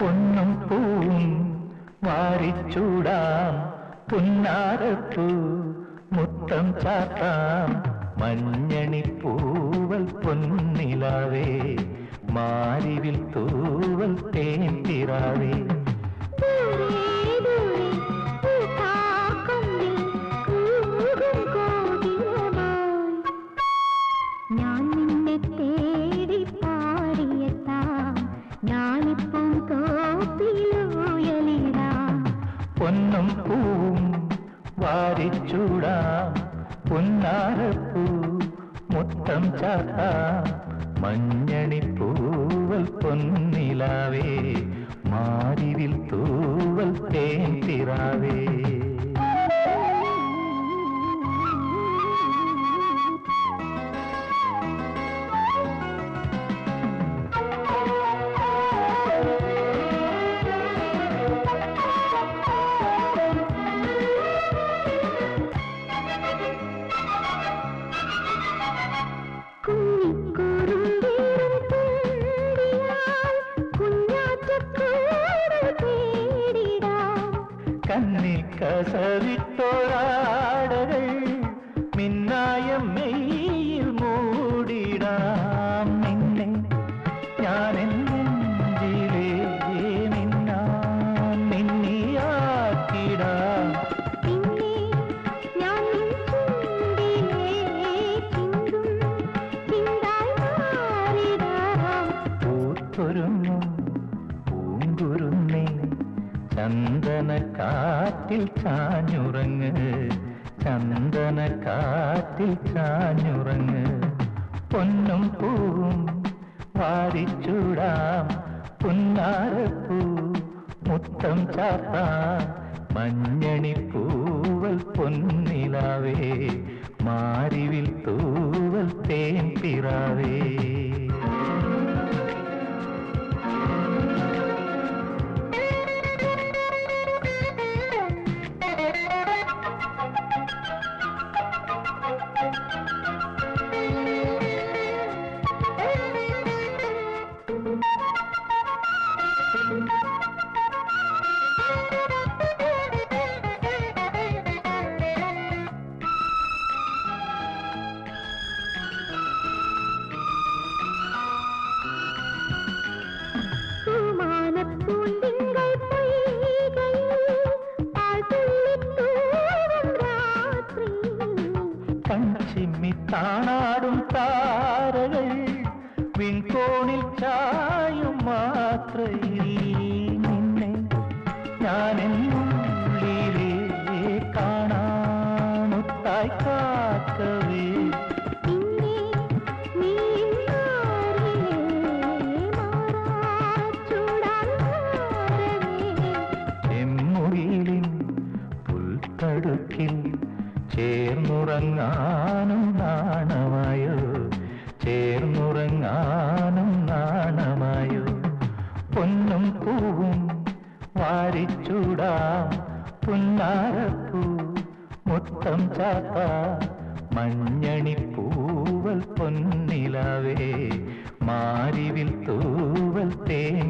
പൊന്നും പൂവും വാരിച്ചൂടാം പുന്നാരപ്പൂ മുത്തം ചാത്താം മഞ്ഞണി പൂവൽ പൊന്നിലാവേ മാരിവിൽ തൂവൽ തേന്തിരാവേ ദൂരെ ദൂരെ പൂക്കാക്കൊമ്പിൽ കൂകും കോകിലമായി ഞാൻ നിന്നെ തേടി പാടിയെത്താം ഞാനിപ്പം തോപ്പിലുയലിടാം പൊന്നും പൂവും വാരിച്ചൂടാം പുന്നാരപ്പൂ മുത്തം ചാത്ത മഞ്ഞണിപ്പൂവൽ പൊന്നിലാവേ മാരിവിൽ തൂവൽ തേൻ കുഞ്ഞിക്കുറുമ്പിടും കന്നി കസവിട്ടോരാടകൾ മിന്നായ മെയ്യിൽ മൂടിടാം. നിന്നെ ഞാൻ നെഞ്ചിലേ മിന്നാൻ മിന്നിയാക്കിടാം പിന്നെ ചന്ദന കാറ്റിൽ ചാഞ്ഞുറങ്ങ്. ചന്ദന കാറ്റിൽ ചാഞ്ഞുറങ്ങ്. പൊന്നും പൂവും വാരിച്ചൂടാം പുന്നാരപ്പൂ മുത്തം ചാത്താം മഞ്ഞണി പൂവൽ പൊന്നിലാവേ. മാരിവിൽ തൂവൽ തേൻ പിറാവേ. താണാടും താരകൾ വിൺകോണിൽ ചായും മാത്രയിൽ. ചേർന്നുറങ്ങാനും നാണമായോ? ചേർന്നുറങ്ങാനും നാണമായോ? പൊന്നും പൂവും വാരിച്ചൂടാം പുന്നാരപ്പൂ മുത്തം ചാത്ത മഞ്ഞണിപ്പൂവൽ പൊന്നിലാവേ മാരിവിൽ തൂവൽ തേൻ